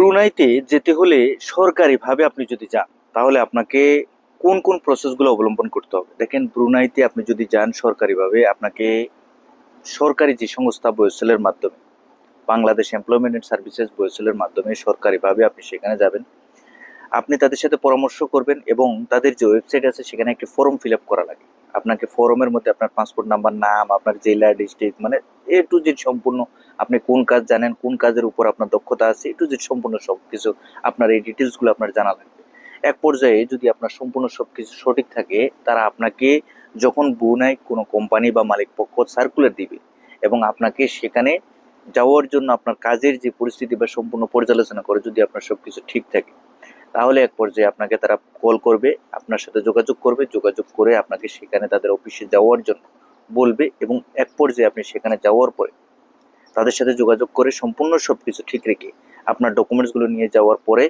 ব্রুনাইতে যেতে হলে সরকারিভাবে আপনি যদি যান, তাহলে আপনাকে কোন কোন প্রসেসগুলো অবলম্বন করতে হবে? দেখেন, ব্রুনাইতে আপনি যদি যান সরকারিভাবে, আপনাকে সরকারি যে সংস্থা বয়সেলের মাধ্যমে, বাংলাদেশ এমপ্লয়মেন্ট অ্যান্ড সার্ভিসেস বয়সেলের মাধ্যমে সরকারিভাবে আপনি সেখানে যাবেন। আপনি তাদের সাথে পরামর্শ করবেন এবং তাদের যে ওয়েবসাইট আছে, সেখানে একটি ফর্ম ফিল আপ করা লাগে। আপনাকে ফর্মের মধ্যে আপনার পাসপোর্ট নাম্বার নাম, আপনার জেলা ডিস্ট্রিক্ট মানে এ টু জেড সম্পূর্ণ। আপনি কোন কাজ জানেন, কোন কাজের উপর আপনার দক্ষতা আছে এ টু জেড সম্পূর্ণ সব কিছু আপনার এই ডিটেলসগুলো আপনার জানা লাগবে। এক পর্যায়ে যদি আপনার সম্পূর্ণ সব কিছু সঠিক থাকে, তারা আপনাকে যখন বুনায় কোনো কোম্পানি বা মালিক পক্ষ সার্কুলার দিবে এবং আপনাকে সেখানে যাওয়ার জন্য আপনার কাজের যে পরিস্থিতি বা সম্পূর্ণ পর্যালোচনা করে যদি আপনার সব কিছু ঠিক থাকে, তাহলে এক পর্যায়ে আপনাকে তারা কল করবে, আপনার সাথে যোগাযোগ করবে, যোগাযোগ করে আপনাকে সেখানে তাদের অফিসে যাওয়ার জন্য। বলবে এবং এক পর্যায়ে আপনি সেখানে যাওয়ার পরে তাদের সাথে যোগাযোগ করে সম্পূর্ণ সব কিছু ঠিক রেখে আপনার ডকুমেন্টসগুলো নিয়ে যাওয়ার পরে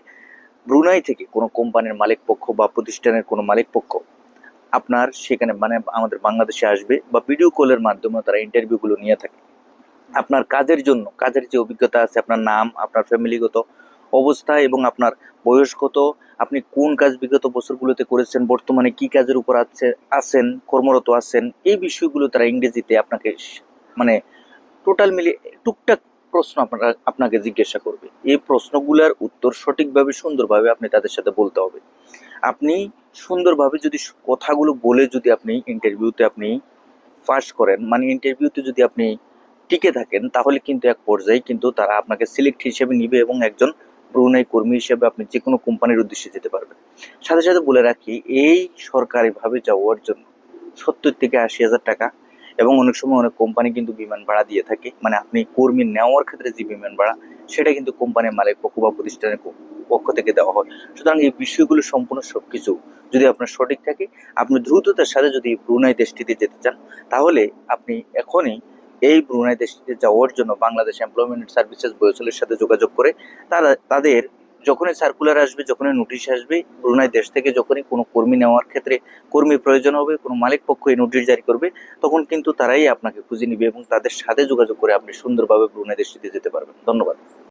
ব্রুনাই থেকে কোনো কোম্পানির মালিক পক্ষ বা প্রতিষ্ঠানের কোনো মালিক পক্ষ আপনার সেখানে মানে আমাদের বাংলাদেশে আসবে বা ভিডিও কলের মাধ্যমে তারা ইন্টারভিউগুলো নিয়ে থাকে। আপনার কাজের জন্য, কাজের যে অভিজ্ঞতা আছে, আপনার নাম, আপনার ফ্যামিলিগত অবস্থা এবং আপনার বয়স কত? আপনি কোন কাজ বিগত বছরগুলোতে করেছেন? বর্তমানে কি কাজের উপর আছে, আছেন, কর্মরত আছেন? এই বিষয়গুলো তারা ইংরেজিতে আপনাকে মানে টোটাল মিলিয়ে টুকটাক প্রশ্ন আপনারা, আপনাকে জিজ্ঞাসা করবে। এই প্রশ্নগুলোর উত্তর সঠিকভাবে, সুন্দরভাবে আপনি তাদের সাথে বলতে হবে। আপনি সুন্দরভাবে যদি কথাগুলো বলে যদি আপনি ইন্টারভিউতে আপনি পাস করেন মানে ইন্টারভিউতে যদি আপনি টিকে থাকেন, তাহলে কিন্তু এক পর্যায়ে কিন্তু তারা আপনাকে সিলেক্ট হিসেবে নিবে এবং একজন ব্রুনাই কর্মী হিসেবে আপনি যে কোনো কোম্পানির উদ্দেশ্যে যেতে পারবেন। সাথে সাথে বলে রাখি, এই সরকারিভাবে যাওয়ার জন্য সত্তর থেকে আশি হাজার টাকা এবং অনেক সময় অনেক কোম্পানি কিন্তু বিমান ভাড়া দিয়ে থাকে। মানে আপনি কর্মী নেওয়ার ক্ষেত্রে যে বিমান ভাড়া, সেটা কিন্তু কোম্পানির মালিক পক্ষ বা প্রতিষ্ঠানের পক্ষ থেকে দেওয়া হয়। সুতরাং এই বিষয়গুলো সম্পূর্ণ সব কিছু যদি আপনার সঠিক থাকে, আপনি দ্রুততার সাথে যদি ব্রুনাই দেশটিতে যেতে চান, তাহলে আপনি এখনই এই ব্রুনাই দেশটিতে যাওয়ার জন্য বাংলাদেশ এমপ্লয়মেন্ট সার্ভিসেস বয়সলের সাথে যোগাযোগ করে তারা, তাদের যখনই সার্কুলার আসবে, যখনই নোটিশ আসবে, ব্রুনাই দেশ থেকে যখনই কোনো কর্মী নেওয়ার ক্ষেত্রে কর্মী প্রয়োজন হবে, কোনো মালিক পক্ষ এই নোটিশ জারি করবে, তখন কিন্তু তারাই আপনাকে খুঁজে নিবে এবং তাদের সাথে যোগাযোগ করে আপনি সুন্দরভাবে ব্রুনাই দেশটিতে যেতে পারবেন। ধন্যবাদ।